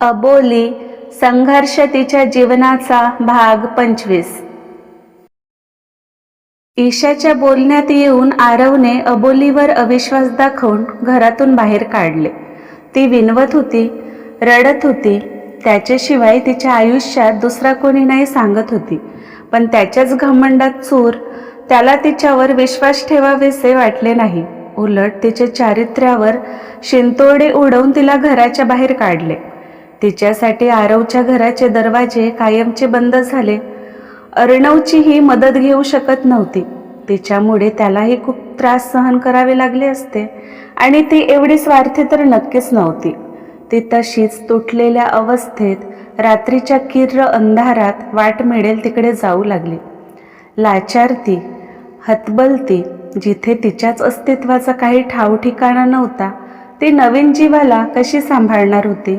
अबोली संघर्ष तिच्या जीवनाचा भाग पंचवीस. ईशाच्या बोलण्यात येऊन आरवने अबोलीवर अविश्वास दाखवून घरातून बाहेर काढले. ती विनवत होती रडत होती त्याच्याशिवाय तिच्या आयुष्यात दुसरा कोणी नाही सांगत होती. पण त्याच्याच घमंडात चूर त्याला तिच्यावर विश्वास ठेवावेसे वाटले नाही. उलट तिच्या चारित्र्यावर शिंतोडे उडवून तिला घराच्या बाहेर काढले. तिच्यासाठी आरवच्या घराचे दरवाजे कायमचे बंद झाले. अर्णवचीही मदत घेऊ शकत नव्हती. तिच्यामुळे त्यालाही खूप त्रास सहन करावे लागले असते आणि ती एवढी स्वार्थी तर नक्कीच नव्हती. ती तशीच तुटलेल्या अवस्थेत रात्रीच्या किर्र अंधारात वाट मिळेल तिकडे जाऊ लागली. लाचार ती हतबलती जिथे तिच्याच अस्तित्वाचा काही ठाव ठिकाणा नव्हता ती नवीन जीवाला कशी सांभाळणार होती?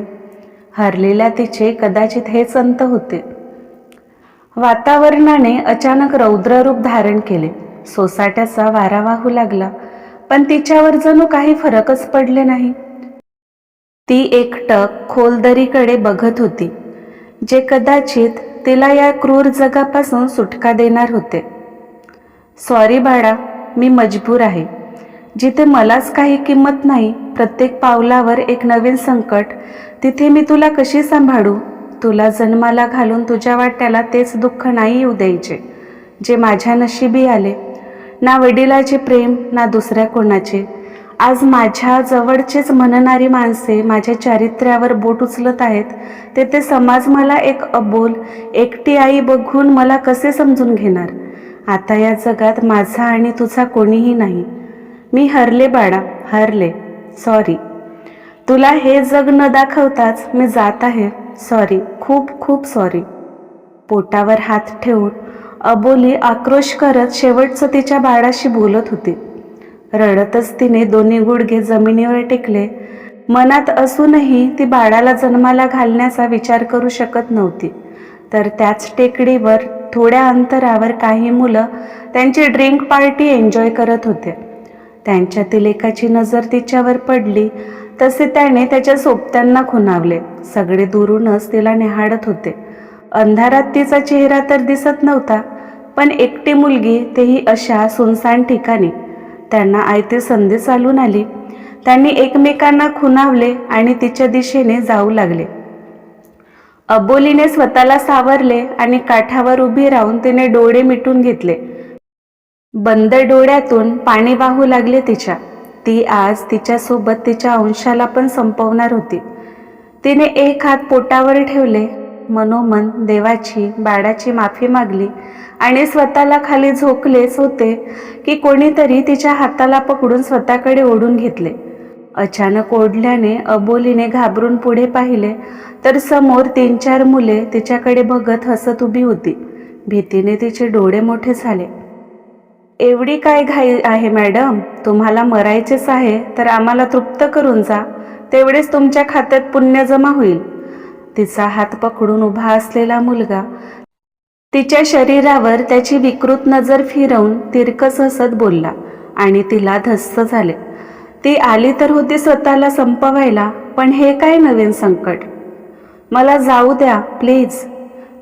हरलेल्या तिचे कदाचित हे संत होते. वातावरणाने अचानक रौद्ररूप धारण केले. सोसाट्याचा वारा वाहू लागला पण तिच्यावर जणू काही फरकच पडले नाही. ती एकटक खोलदरीकडे बघत होती जे कदाचित तिला या क्रूर जगापासून सुटका देणार होते. सॉरी बाळा मी मजबूर आहे. जिथे मलाच काही किंमत नाही प्रत्येक पावलावर एक नवीन संकट. तिथे मी तुला कशी सांभाळू? तुला जन्माला घालून तुझ्या वाट्याला तेच दुःख नाही येऊ द्यायचे जे माझ्या नशिबी आले. ना वडिलाचे प्रेम ना दुसऱ्या कोणाचे. आज माझ्या जवळचेच म्हणणारी माणसे माझ्या चारित्र्यावर बोट उचलत आहेत. तेथे समाज मला एक अबोल एकटी आई बघून मला कसे समजून घेणार? आता या जगात माझा आणि तुझा कोणीही नाही. मी हरले बाळा हरले. सॉरी तुला हे जग न दाखवताच मी जात आहे. सॉरी खूप खूप सॉरी पोटावर हात ठेवून अबोली आक्रोश करत शेवटचं तिच्या बाळाशी बोलत होती. रडतच तिने दोन्ही गुडघे जमिनीवर टेकले. मनात असूनही ती बाळाला जन्माला घालण्याचा विचार करू शकत नव्हती. तर त्याच टेकडीवर थोड्या अंतरावर काही मुलं त्यांची ड्रिंक पार्टी एन्जॉय करत होते. त्यांच्यातील एकाची नजर तिच्यावर पडली. तसे त्याने त्याच्या सोबत्यांना खुणावले. सगळे दुरूनच तिला निहाळत होते. अंधारात तिचा चेहरा तर दिसत नव्हता पण एकटी मुलगी तेही अशा सुनसान ठिकाणी. त्यांना आयती संधी चालून आली. त्यांनी एकमेकांना खुणावले आणि तिच्या दिशेने जाऊ लागले. अबोलीने स्वतःला सावरले आणि काठावर उभी राहून तिने डोळे मिटून घेतले. बंद डोळ्यातून पाणी वाहू लागले तिच्या. ती आज तिच्यासोबत तिच्या अंशाला पण संपवणार होती. तिने एक हात पोटावर ठेवले. मनोमन देवाची बाळाची माफी मागली आणि स्वतःला खाली झोकलेच होते की कोणीतरी तिच्या हाताला पकडून स्वतःकडे ओढून घेतले. अचानक ओढल्याने अबोलीने घाबरून पुढे पाहिले तर समोर तीन चार मुले तिच्याकडे बघत हसत उभी होती. भीतीने तिचे डोळे मोठे झाले. एवढी काय घाई आहे मॅडम? तुम्हाला मरायचेच आहे तर आम्हाला तृप्त करून जा. तेवढेच तुमच्या खात्यात पुण्य जमा होईल. तिचा हात पकडून उभा असलेला मुलगा तिच्या शरीरावर त्याची विकृत नजर फिरवून तिरकस हसत बोलला आणि तिला धस्स झाले. ती आली तर होती स्वतःला संपवायला पण हे काय नवीन संकट? मला जाऊ द्या प्लीज.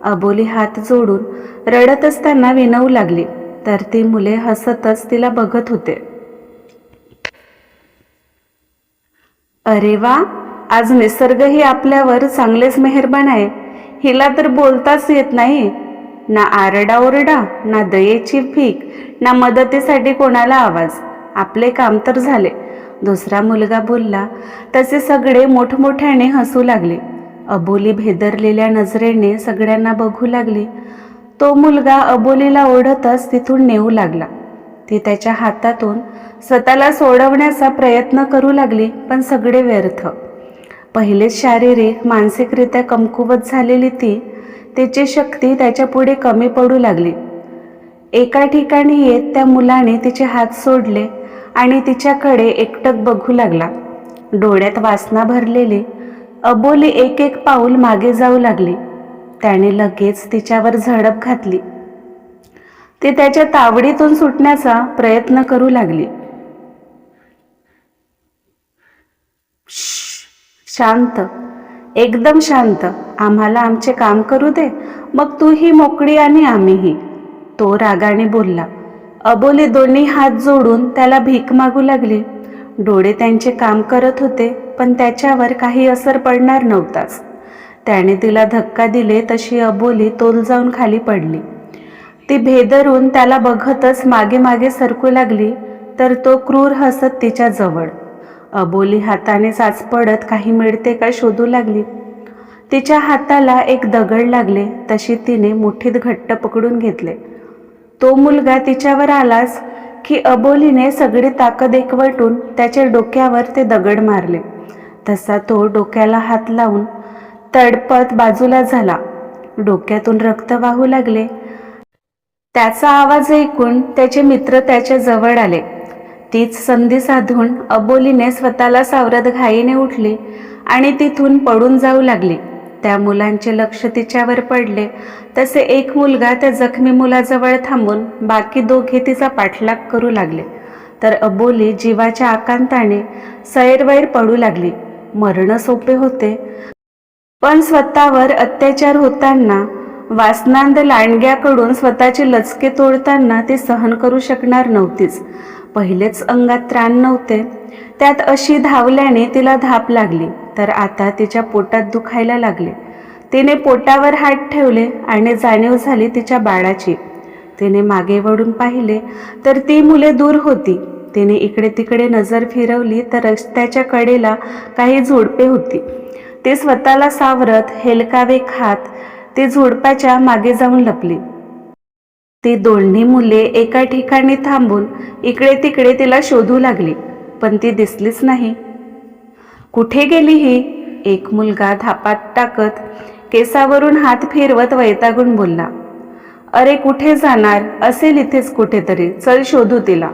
अबोली हात जोडून रडत असताना विनवू लागली. तर ती मुले हसतच तिला बघत होते. अरे वा आज निसर्गही आपल्यावर चांगलेच मेहरबान आहे. हिला तर बोलताच येत नाही. ना आरडाओरडा ना दयेची फीक ना मदतीसाठी कोणाला आवाज. आपले काम तर झाले. दुसरा मुलगा बोलला तसे सगळे मोठमोठ्याने हसू लागले. अबोली भेदरलेल्या नजरेने सगळ्यांना बघू लागली. तो मुलगा अबोलीला ओढतच तिथून नेऊ लागला. ती त्याच्या हातातून स्वतःला सोडवण्याचा प्रयत्न करू लागली पण सगळे व्यर्थ. पहिलेच शारीरिक मानसिकरित्या कमकुवत झालेली ती तिची शक्ती त्याच्यापुढे कमी पडू लागली. एका ठिकाणी येत त्या मुलाने तिचे हात सोडले आणि तिच्याकडे एकटक बघू लागला. डोळ्यात वासना भरलेली अबोली एक एक पाऊल मागे जाऊ लागली. त्याने लगेच तिच्यावर झडप घातली. ती त्याच्या तावडीतून सुटण्याचा प्रयत्न करू लागली. शांत. एकदम शांत. आम्हाला आमचे काम करू दे. मग तूही मोकळी आणि आम्हीही. तो रागाने बोलला. अबोली दोन्ही हात जोडून त्याला भीक मागू लागली. डोळे त्यांचे काम करत होते पण त्याच्यावर काही असर पडणार नव्हताच. त्याने तिला धक्का दिले तशी अबोली तोल जाऊन खाली पडली. ती भेदरून त्याला बघतच मागे मागे सरकू लागली तर तो क्रूर हसत तिच्या जवळ. अबोली हाताने पडत काही मिळते का शोधू लागली. तिच्या हाताला एक दगड लागले तशी तिने मुठीत घट्ट पकडून घेतले. तो मुलगा तिच्यावर आलाच की अबोलीने सगळी ताकद एकवटून त्याच्या डोक्यावर ते दगड मारले. तसा तो डोक्याला हात लावून तडपत बाजूला झाला. डोक्यातून रक्त वाहू लागले. त्याचा आवाज ऐकून त्याचे मित्र त्याच्याजवळ आले. तीच संधी साधून अबोलीने स्वतःला सावरत घाईने उठली आणि तिथून पडून जाऊ लागली. त्या मुलांचे लक्ष तिच्यावर पडले. तसे एक मुलगा त्या जखमी मुलाजवळ थांबून बाकी दोघे तिचा पाठलाग करू लागले. तर अबोली जीवाच्या आकांताने सैरवैर पडू लागली. मरण सोपे होते. पण स्वतःवर अत्याचार होताना वासनांद लांडग्याकडून स्वतःचे लचके तोडताना ते सहन करू शकणार नव्हतीच. पहिलेच अंगात त्राण नव्हते. त्यात अशी धावल्याने तिला धाप लागली तर आता तिच्या पोटात दुखायला लागले. तिने पोटावर हात ठेवले आणि जाणीव झाली तिच्या बाळाची. तिने मागे वळून पाहिले तर ती मुले दूर होती. तिने इकडे तिकडे नजर फिरवली तर रस्त्याच्या कडेला काही झोडपे होती. ते स्वतःला सावरत हेलकावे खात ते झोडपाच्या मागे जाऊन लपली. ती दोन्ही मुले एका ठिकाणी थांबून इकडे तिकडे तिला शोधू लागली पण ती दिसलीच नाही. कुठे गेली ही? एक मुलगा धापात टाकत केसावरून हात फिरवत वैतागून बोलला अरे कुठे जाणार? असेल इथेच कुठेतरी. चल शोधू तिला.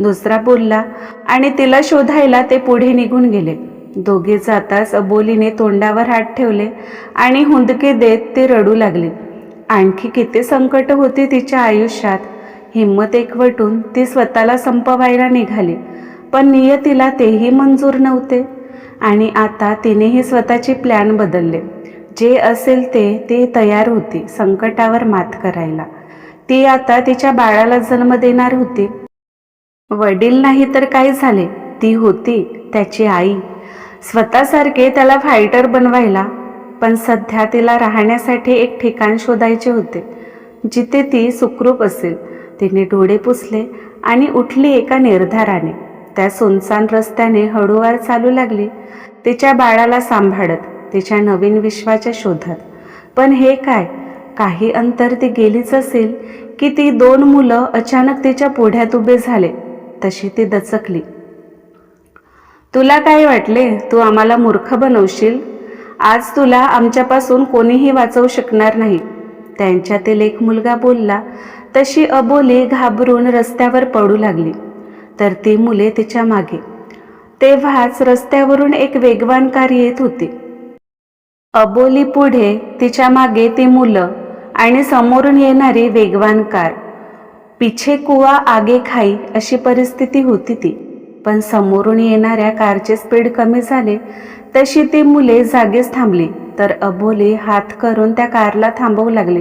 दुसरा बोलला आणि तिला शोधायला ते पुढे निघून गेले. दोघे जाताच अबोलीने तोंडावर हात ठेवले आणि हुंदके देत ते रडू लागले. आणखी किती संकट होती तिच्या आयुष्यात. हिंमत एकवटून ती स्वतःला संपवायला निघाली पण नियतीला तेही मंजूर नव्हते. आणि आता तिनेही स्वतःचे प्लॅन बदलले. जे असेल ते ते तयार होती संकटावर मात करायला. ती आता तिच्या बाळाला जन्म देणार होती. वडील नाही तर काय झाले? ती होती त्याची आई. स्वतःसारखे त्याला फायटर बनवायला. पण सध्या तिला राहण्यासाठी एक ठिकाण शोधायचे होते जिथे ती सुखरूप असेल. तिने डोळे पुसले आणि उठली एका निर्धाराने. त्या सुनसान रस्त्याने हळूवार चालू लागली. तिच्या बाळाला सांभाळत तिच्या नवीन विश्वाच्या शोधात. पण हे काय? काही अंतर ती गेलीच असेल की ती दोन मुलं अचानक तिच्या पुढ्यात उभे झाले. तशी ती दचकली. तुला काय वाटले? तू आम्हाला मूर्ख बनवशील? आज तुला आमच्यापासून कोणीही वाचवू शकणार नाही. त्यांच्यातील एक मुलगा बोलला तशी अबोली घाबरून रस्त्यावर पडू लागली. तर ती मुले तिच्यामागे. तेव्हाच रस्त्यावरून एक वेगवान कार येत होती. अबोली पुढे तिच्यामागे ती मुलं आणि समोरून येणारी वेगवान कार. पिछे कुवा आगे खाई अशी परिस्थिती होती ती. पण समोरून येणाऱ्या कारचे स्पीड कमी झाले तशी ती मुले जागेच थांबली. तर अबोली हात करून त्या कारला थांबवू लागले.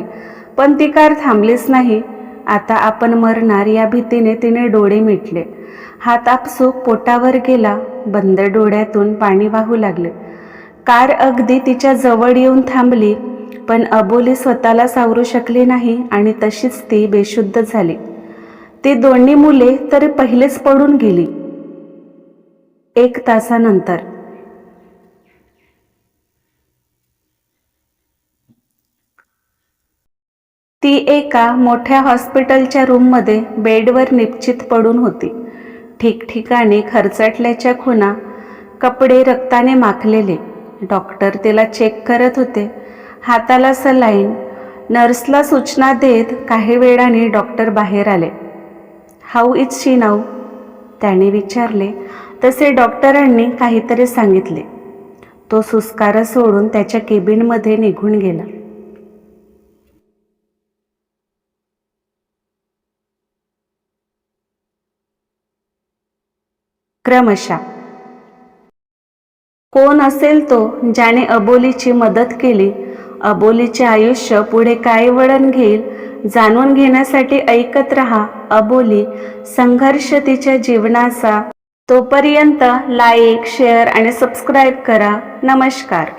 पण ती कार थांबलीच नाही. आता आपण मरणार या भीतीने तिने डोळे मिटले. हात आपसूक पोटावर गेला बंद डोळ्यातून पाणी वाहू लागले. कार अगदी तिच्या जवळ येऊन थांबली पण अबोली स्वतःला सावरू शकली नाही आणि तशीच ती बेशुद्ध झाली. ती दोन्ही मुले तर पहिलेच पडून गेली. एक तासानंतर. ती एका मोठ्या हॉस्पिटलच्या रूममध्ये बेडवर निश्चित पडून होती. ठिकठिकाणी खरचटल्याच्या खुणा कपडे रक्ताने माखलेले. डॉक्टर तिला चेक करत होते. हाताला सलाईन नर्सला सूचना देत काही वेळाने डॉक्टर बाहेर आले. How is she now? त्याने विचारले. तसे डॉक्टरांनी काहीतरी सांगितले. तो सुस्कार सोडून त्याच्या केबिनमध्ये निघून गेला. क्रमशः. कोण असेल तो ज्याने अबोलीची मदत केली अबोलीचे आयुष्य पुढे काय वळण घेईल जाणून घेण्यासाठी ऐकत रहा अबोली संघर्ष तिच्या जीवनाचा तोपर्यंत लाईक शेअर आणि सबस्क्राईब करा. नमस्कार.